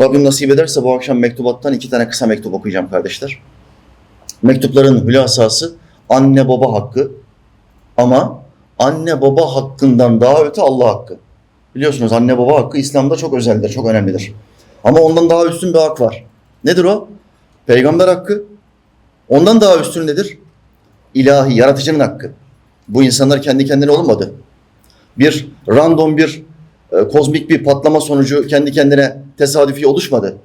Rabbim nasip ederse bu akşam mektubattan iki tane kısa mektup okuyacağım kardeşler. Mektupların hülasası anne baba hakkı ama anne baba hakkından daha öte Allah hakkı. Biliyorsunuz anne baba hakkı İslam'da çok özeldir, çok önemlidir. Ama ondan daha üstün bir hak var. Nedir o? Peygamber hakkı. Ondan daha üstün nedir? İlahi, yaratıcının hakkı. Bu insanlar kendi kendine olmadı. Bir random bir e, kozmik bir patlama sonucu kendi kendine tesadüfi oluşmadı.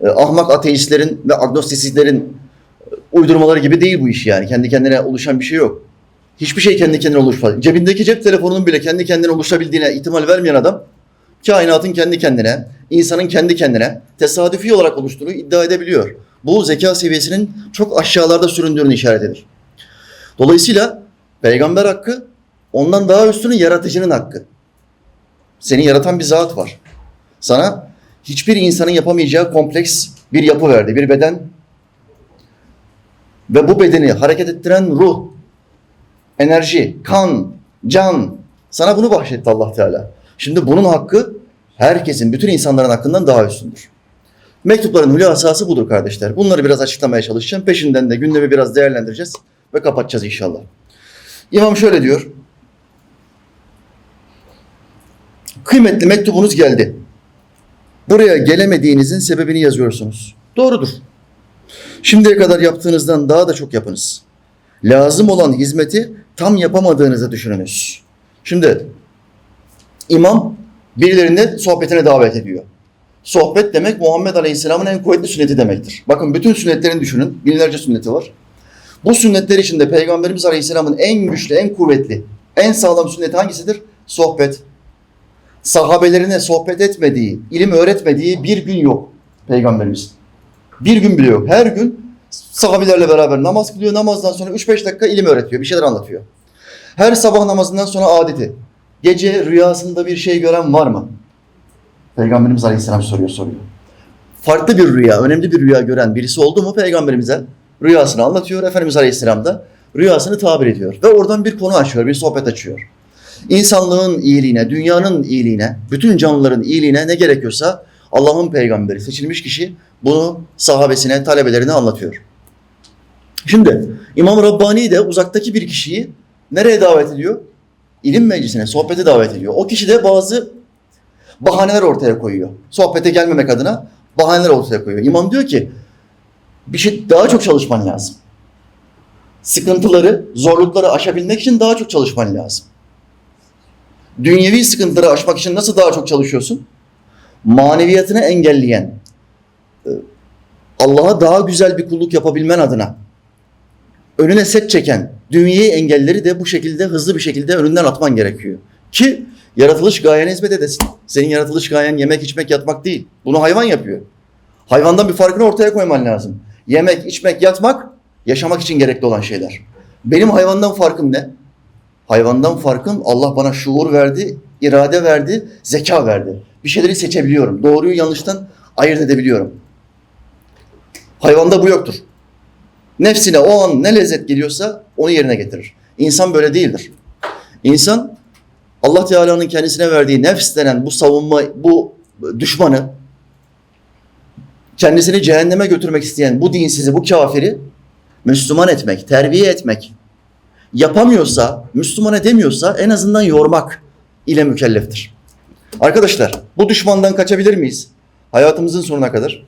E, ahmak ateistlerin ve agnostisistlerin e, uydurmaları gibi değil bu iş yani. Kendi kendine oluşan bir şey yok. Hiçbir şey kendi kendine oluşmadı. Cebindeki cep telefonunun bile kendi kendine oluşabildiğine ihtimal vermeyen adam kainatın kendi kendine, insanın kendi kendine tesadüfi olarak oluştuğunu iddia edebiliyor. Bu zeka seviyesinin çok aşağılarda süründüğünü işaret eder. Dolayısıyla peygamber hakkı ondan daha üstünün yaratıcının hakkı. Seni yaratan bir zat var. Sana hiçbir insanın yapamayacağı kompleks bir yapı verdi, bir beden. Ve bu bedeni hareket ettiren ruh, enerji, kan, can sana bunu bahşetti Allah Teala. Şimdi bunun hakkı herkesin, bütün insanların hakkından daha üstündür. Mektupların hülasası budur kardeşler. Bunları biraz açıklamaya çalışacağım. Peşinden de gündemi biraz değerlendireceğiz ve kapatacağız inşallah. İmam şöyle diyor. Kıymetli mektubunuz geldi. Buraya gelemediğinizin sebebini yazıyorsunuz. Doğrudur. Şimdiye kadar yaptığınızdan daha da çok yapınız. Lazım olan hizmeti tam yapamadığınızı düşününüz. Şimdi imam birilerini sohbetine davet ediyor. Sohbet demek Muhammed Aleyhisselam'ın en kuvvetli sünneti demektir. Bakın bütün sünnetlerini düşünün. Binlerce sünneti var. Bu sünnetler içinde Peygamberimiz Aleyhisselam'ın en güçlü, en kuvvetli, en sağlam sünneti hangisidir? Sohbet. Sahabelerine sohbet etmediği, ilim öğretmediği bir gün yok Peygamberimiz. Bir gün bile yok. Her gün sahabelerle beraber namaz kılıyor. Namazdan sonra 3-5 dakika ilim öğretiyor. Bir şeyler anlatıyor. Her sabah namazından sonra adeti. Gece rüyasında bir şey gören var mı? Peygamberimiz Aleyhisselam soruyor soruyor. Farklı bir rüya, önemli bir rüya gören birisi oldu mu Peygamberimize rüyasını anlatıyor. Efendimiz Aleyhisselam da rüyasını tabir ediyor. Ve oradan bir konu açıyor, bir sohbet açıyor. İnsanlığın iyiliğine, dünyanın iyiliğine, bütün canlıların iyiliğine ne gerekiyorsa Allah'ın peygamberi, seçilmiş kişi bunu sahabesine, talebelerine anlatıyor. Şimdi İmam Rabbani de uzaktaki bir kişiyi nereye davet ediyor? İlim meclisine, sohbete davet ediyor. O kişi de bazı bahaneler ortaya koyuyor. Sohbete gelmemek adına bahaneler ortaya koyuyor. İmam diyor ki bir şey daha çok çalışman lazım. Sıkıntıları, zorlukları aşabilmek için daha çok çalışman lazım. Dünyevi sıkıntıları aşmak için nasıl daha çok çalışıyorsun? Maneviyatını engelleyen, e, Allah'a daha güzel bir kulluk yapabilmen adına önüne set çeken dünyevi engelleri de bu şekilde hızlı bir şekilde önünden atman gerekiyor. Ki yaratılış gayene hizmet edesin. Senin yaratılış gayen yemek, içmek, yatmak değil. Bunu hayvan yapıyor. Hayvandan bir farkını ortaya koyman lazım. Yemek, içmek, yatmak yaşamak için gerekli olan şeyler. Benim hayvandan farkım ne? Hayvandan farkım Allah bana şuur verdi, irade verdi, zeka verdi. Bir şeyleri seçebiliyorum. Doğruyu yanlıştan ayırt edebiliyorum. Hayvanda bu yoktur. Nefsine o an ne lezzet geliyorsa onu yerine getirir. İnsan böyle değildir. İnsan Allah Teala'nın kendisine verdiği nefs denen bu savunma, bu düşmanı kendisini cehenneme götürmek isteyen bu dinsizi, bu kafiri Müslüman etmek, terbiye etmek yapamıyorsa, Müslüman edemiyorsa en azından yormak ile mükelleftir. Arkadaşlar bu düşmandan kaçabilir miyiz? Hayatımızın sonuna kadar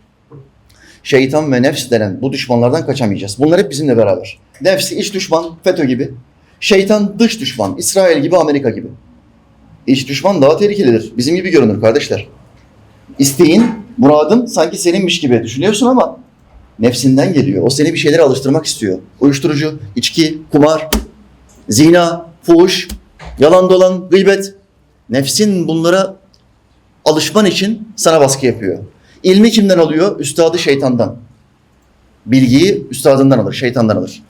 şeytan ve nefs denen bu düşmanlardan kaçamayacağız. Bunlar hep bizimle beraber. Nefsi iç düşman FETÖ gibi. Şeytan dış düşman İsrail gibi Amerika gibi. İç düşman daha tehlikelidir. Bizim gibi görünür kardeşler. İsteğin, muradın sanki seninmiş gibi düşünüyorsun ama nefsinden geliyor. O seni bir şeylere alıştırmak istiyor. Uyuşturucu, içki, kumar, zina, fuhuş, yalan dolan, gıybet. Nefsin bunlara alışman için sana baskı yapıyor. İlmi kimden alıyor? Üstadı şeytandan. Bilgiyi üstadından alır, şeytandan alır.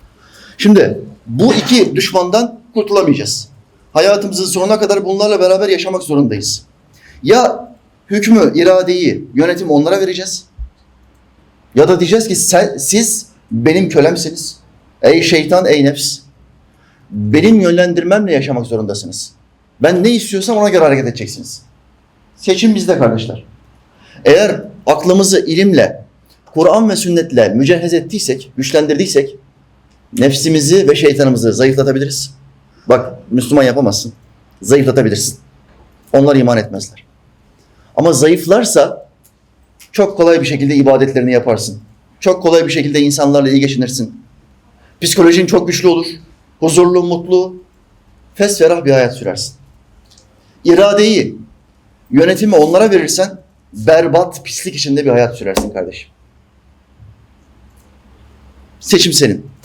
Şimdi bu iki düşmandan kurtulamayacağız. Hayatımızın sonuna kadar bunlarla beraber yaşamak zorundayız. Ya hükmü, iradeyi, yönetim onlara vereceğiz. Ya da diyeceğiz ki sen, siz benim kölemsiniz. Ey şeytan, ey nefs. Benim yönlendirmemle yaşamak zorundasınız. Ben ne istiyorsam ona göre hareket edeceksiniz. Seçim bizde kardeşler. Eğer aklımızı ilimle, Kur'an ve sünnetle mücehhez ettiysek, güçlendirdiysek nefsimizi ve şeytanımızı zayıflatabiliriz. Bak Müslüman yapamazsın. Zayıflatabilirsin. Onlar iman etmezler. Ama zayıflarsa çok kolay bir şekilde ibadetlerini yaparsın. Çok kolay bir şekilde insanlarla iyi geçinirsin. Psikolojin çok güçlü olur. Huzurlu, mutlu, fesferah bir hayat sürersin. İradeyi, yönetimi onlara verirsen berbat, pislik içinde bir hayat sürersin kardeşim. Seçim senin.